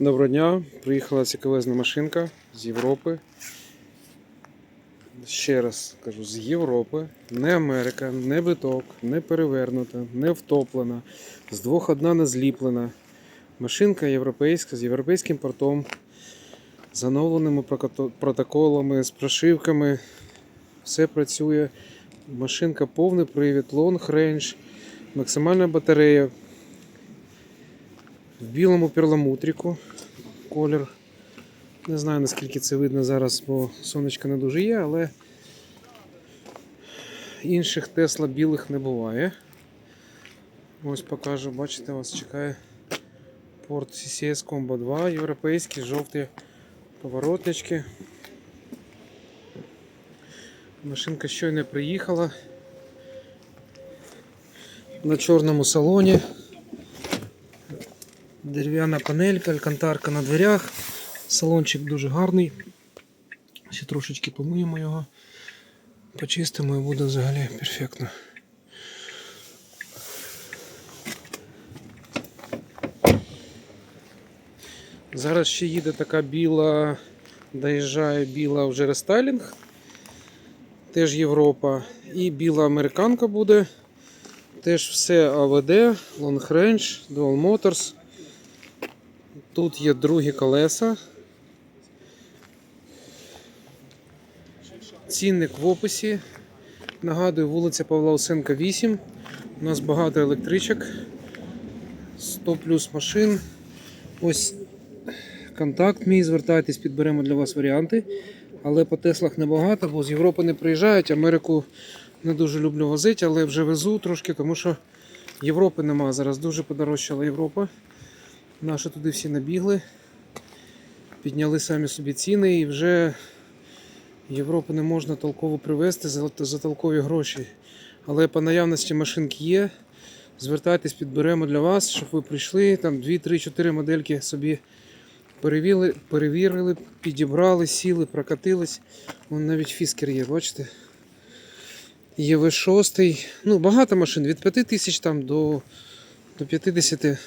Доброго дня, приїхала цікавезна машинка з Європи. Ще раз кажу, з Європи, не Америка, не биток, не перевернута, не втоплена, з двох одна не зліплена. Машинка європейська з європейським портом, з оновленими протоколами, з прошивками. Все працює. Машинка повний привід, long range, максимальна батарея, в білому перламутріку колір. Не знаю наскільки це видно зараз, бо сонечка не дуже є, але інших Тесла білих не буває. Ось покажу, бачите, вас чекає порт CCS Combo 2, європейські, жовті поворотнички. Машинка щойно приїхала на чорному салоні. Дерев'яна панелька, алькантарка на дверях. Салончик дуже гарний. Ще трошечки помиємо його, почистимо і буде взагалі перфектно. Зараз ще їде така біла, доїжджає біла вже рестайлінг, теж Європа. І біла американка буде. Теж все АВД, Long Range, Dual Motors. Тут є другі колеса. Цінник в описі. Нагадую, вулиця Павла Осенка 8. У нас багато електричок. 100 плюс машин. Ось контакт мій. Звертайтесь, підберемо для вас варіанти. Але по Теслах небагато, бо з Європи не приїжджають. Америку не дуже люблю возити, але вже везу трошки, тому що Європи нема. Зараз дуже подорожчала Європа. Наші туди всі набігли, підняли самі собі ціни і вже Європу не можна толково привезти за, толкові гроші. Але по наявності машинки є. Звертайтесь, підберемо для вас, щоб ви прийшли, там 2, 3, 4 модельки собі перевірили, перевірили, підібрали, сіли, прокатились. Вон навіть фіскер є, бачите? Є V6. Ну, багато машин від 5 тисяч до, до 50.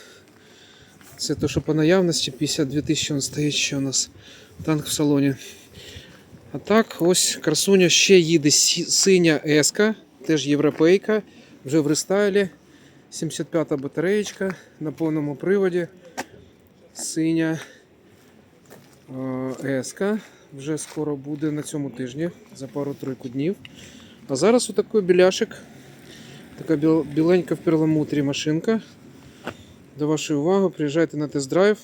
Це то, що по наявності 52 тисячі він стоїть ще у нас танк в салоні. А так, ось красуня ще їде синя еска, теж європейка, вже в рестайлі. 75-та батареєчка на повному приводі. Синя еска. Вже скоро буде на цьому тижні, за пару-тройку днів. А зараз отакий біляшик. Така біленька в перламутрі машинка. До вашої уваги, приїжджайте на тест-драйв.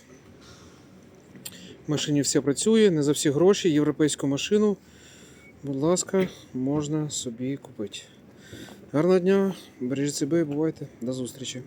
В машині все працює, не за всі гроші, європейську машину. Будь ласка, можна собі купити. Гарного дня, бережіть себе і бувайте. До зустрічі.